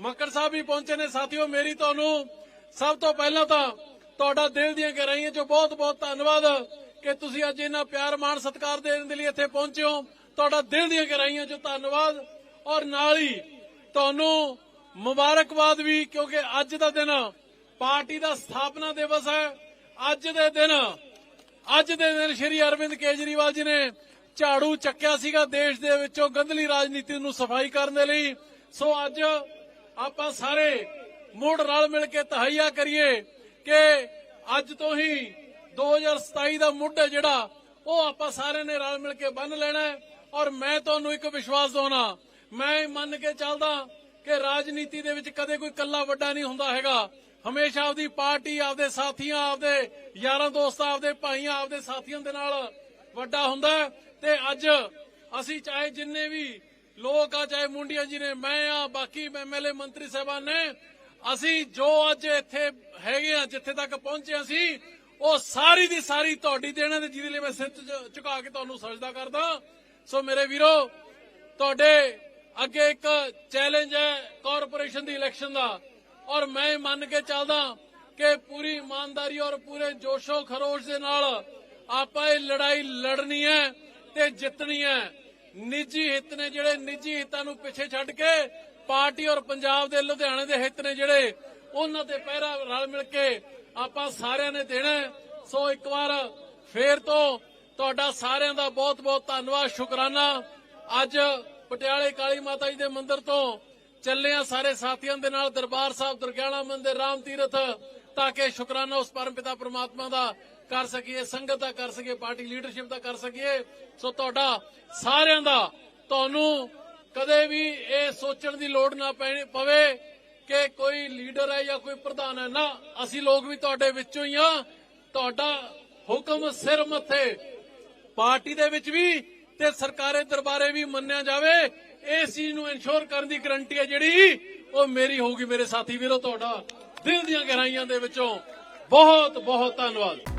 ਮੱਕੜ ਸਾਹਿਬ ਵੀ ਪਹੁੰਚੇ ਨੇ। ਸਾਥੀਓ, ਮੇਰੀ ਤੁਹਾਨੂੰ ਸਭ ਤੋਂ ਪਹਿਲਾਂ ਤਾਂ ਤੁਹਾਡਾ ਦਿਲ ਦੀਆਂ ਗਹਿਰਾਈਆਂ ਚੋਂ ਬਹੁਤ ਬਹੁਤ ਧੰਨਵਾਦ ਕਿ ਤੁਸੀਂ ਅੱਜ ਇਹਨਾਂ ਪਿਆਰ, ਮਾਣ, ਸਤਿਕਾਰ ਦੇਣ ਦੇ ਲਈ ਇੱਥੇ ਪਹੁੰਚੇ ਹੋ। ਤੁਹਾਡਾ ਦਿਲ ਦੀਆਂ ਗਹਿਰਾਈਆਂ ਚੋਂ ਧੰਨਵਾਦ। ਔਰ ਨਾਲ ਹੀ ਤੁਹਾਨੂੰ ਮੁਬਾਰਕਬਾਦ ਵੀ, ਕਿਉਂਕਿ ਅੱਜ ਦਾ ਦਿਨ ਪਾਰਟੀ ਦਾ ਸਥਾਪਨਾ ਦਿਵਸ ਹੈ। ਅੱਜ ਦੇ ਦਿਨ, ਅੱਜ ਦੇ ਦਿਨ ਸ਼੍ਰੀ ਅਰਵਿੰਦ ਕੇਜਰੀਵਾਲ ਜੀ ਨੇ ਝਾੜੂ ਚੱਕਿਆ ਸੀਗਾ ਦੇਸ਼ ਦੇ ਵਿੱਚੋਂ ਗੰਧਲੀ ਰਾਜਨੀਤੀ ਨੂੰ ਸਫ਼ਾਈ ਕਰਨ ਦੇ ਲਈ। ਸੋ ਅੱਜ ਆਪਾਂ ਸਾਰੇ ਮੁੜ ਰਲ ਮਿਲ ਕੇ ਤਹਈਆ ਕਰੀਏ ਕਿ ਅੱਜ ਤੋਂ ਹੀ 2027 ਦਾ ਮੁੱਢ ਹੈ ਜਿਹੜਾ, ਉਹ ਆਪਾਂ ਸਾਰਿਆਂ ਨੇ ਰਲ ਮਿਲ ਕੇ ਬੰਨ ਲੈਣਾ ਹੈ। ਔਰ ਮੈਂ ਤੁਹਾਨੂੰ ਇੱਕ ਵਿਸ਼ਵਾਸ ਦਵਾਉਣਾ, ਮੈਂ ਇਹ ਮੰਨ ਕੇ ਚੱਲਦਾ ਕਿ ਰਾਜਨੀਤੀ ਦੇ ਵਿੱਚ ਕਦੇ ਕੋਈ ਕੱਲਾ ਵੱਡਾ ਨਹੀਂ ਹੁੰਦਾ ਹੈਗਾ। ਹਮੇਸ਼ਾ ਆਪਦੀ ਪਾਰਟੀ, ਆਪਦੇ ਸਾਥੀਆਂ, ਆਪਦੇ ਯਾਰਾਂ ਦੋਸਤਾਂ, ਆਪਦੇ ਭਾਈਆਂ, ਆਪਦੇ ਸਾਥੀਆਂ ਦੇ ਨਾਲ ਵੱਡਾ ਹੁੰਦਾ ਤੇ ਅੱਜ ਅਸੀਂ ਚਾਹੇ ਜਿੰਨੇ ਵੀ ਲੋਕ ਆ, ਚਾਹੇ ਮੁੰਡੀਆਂ ਜੀ ਨੇ, ਮੈਂ ਆ, ਬਾਕੀ ਐਮਐਲਏ ਮੰਤਰੀ ਸਾਹਿਬਾਨ ਨੇ, ਅਸੀਂ ਜੋ ਅੱਜ ਇੱਥੇ ਹੈਗੇ ਆ, ਜਿੱਥੇ ਤੱਕ ਪਹੁੰਚੇ ਅਸੀਂ, ਉਹ ਸਾਰੀ ਦੀ ਸਾਰੀ ਤੁਹਾਡੀ ਦੇਣਾ ਤੇ ਜਿਹਦੇ ਲਈ ਮੈਂ ਸਿਰ ਝੁਕਾ ਕੇ ਤੁਹਾਨੂੰ ਸਜਦਾ ਕਰਦਾ। ਸੋ ਮੇਰੇ ਵੀਰੋ, ਤੁਹਾਡੇ ਅੱਗੇ ਇੱਕ ਚੈਲੰਜ ਹੈ ਕਾਰਪੋਰੇਸ਼ਨ ਦੀ ਇਲੈਕਸ਼ਨ ਦਾ। ਔਰ ਮੈਂ ਮੰਨ ਕੇ ਚੱਲਦਾ ਕਿ ਪੂਰੀ ਇਮਾਨਦਾਰੀ ਔਰ ਪੂਰੇ ਜੋਸ਼ੋ ਖਰੋਸ਼ ਦੇ ਨਾਲ ਆਪਾਂ ਇਹ ਲੜਾਈ ਲੜਨੀ ਹੈ ਤੇ ਜਿੱਤਣੀ ਹੈ। ਨਿੱਜੀ ਹਿੱਤ ਨੇ ਜਿਹੜੇ ਨਿੱਜੀ ਹਿੱਤਾਂ ਨੂੰ ਪਿੱਛੇ ਛੱਡ ਕੇ ਪਾਰਟੀ ਔਰ ਪੰਜਾਬ ਦੇ ਲੁਧਿਆਣੇ ਦੇ ਹਿੱਤ ਨੇ ਜਿਹੜੇ ਉਹਨਾਂ ਤੇ ਪਹਿਰਾ ਰਲ ਮਿਲ ਕੇ ਆਪਾਂ ਸਾਰਿਆਂ ਨੇ ਦੇਣਾ ਸੋ ਇੱਕ ਵਾਰ ਫੇਰ ਤੋਂ ਤੁਹਾਡਾ ਸਾਰਿਆਂ ਦਾ ਬਹੁਤ ਬਹੁਤ ਧੰਨਵਾਦ, ਸ਼ੁਕਰਾਨਾ। ਅੱਜ ਪਟਿਆਲੇ ਕਾਲੀ ਮਾਤਾ ਜੀ ਦੇ ਮੰਦਿਰ ਤੋਂ ਚੱਲੇ ਆ ਸਾਰੇ ਸਾਥੀਆਂ ਦੇ ਨਾਲ, ਦਰਬਾਰ ਸਾਹਿਬ, ਦੁਰਗਿਆਣਾ ਮੰਦਿਰ, ਰਾਮ ਤੀਰਥ, ਤਾਂ ਕਿ ਸ਼ੁਕਰਾਨਾ ਉਸ ਪਰਮਪਿਤਾ ਪ੍ਰਮਾਤਮਾ ਦਾ ਕਰ ਸਕੀਏ, ਸੰਗਤ ਦਾ ਕਰ ਸਕੀਏ, ਪਾਰਟੀ ਲੀਡਰਸ਼ਿਪ ਦਾ ਕਰ ਸਕੀਏ। ਸੋ ਤੁਹਾਡਾ ਸਾਰਿਆਂ ਦਾ ਤੁਹਾਨੂੰ ਕਦੇ ਵੀ ਇਹ ਸੋਚਣ ਦੀ ਲੋੜ ਨਾ ਪਵੇ ਕਿ ਕੋਈ ਲੀਡਰ ਹੈ ਜਾਂ ਕੋਈ ਪ੍ਰਧਾਨ ਹੈ। ਨਾ, ਅਸੀਂ ਲੋਕ ਵੀ ਤੁਹਾਡੇ ਵਿੱਚੋਂ ਹੀ ਆ ਤੁਹਾਡਾ ਹੁਕਮ ਸਿਰ ਮੱਥੇ ਪਾਰਟੀ ਦੇ ਵਿੱਚ ਵੀ ਤੇ ਸਰਕਾਰੇ ਦਰਬਾਰੇ ਵੀ ਮੰਨਿਆ ਜਾਵੇ। ਇਸ ਚੀਜ਼ ਨੂੰ ਇਨਸ਼ੋਰ ਕਰਨ ਦੀ ਗਰੰਟੀ ਹੈ ਜਿਹੜੀ, ਉਹ ਮੇਰੀ ਹੋਊਗੀ ਮੇਰੇ ਸਾਥੀ ਵੀਰੋ ਤੁਹਾਡਾ ਦਿਲ ਦੀਆਂ ਗਹਿਰਾਈਆਂ ਦੇ ਵਿੱਚੋਂ। ਬਹੁਤ ਬਹੁਤ ਧੰਨਵਾਦ।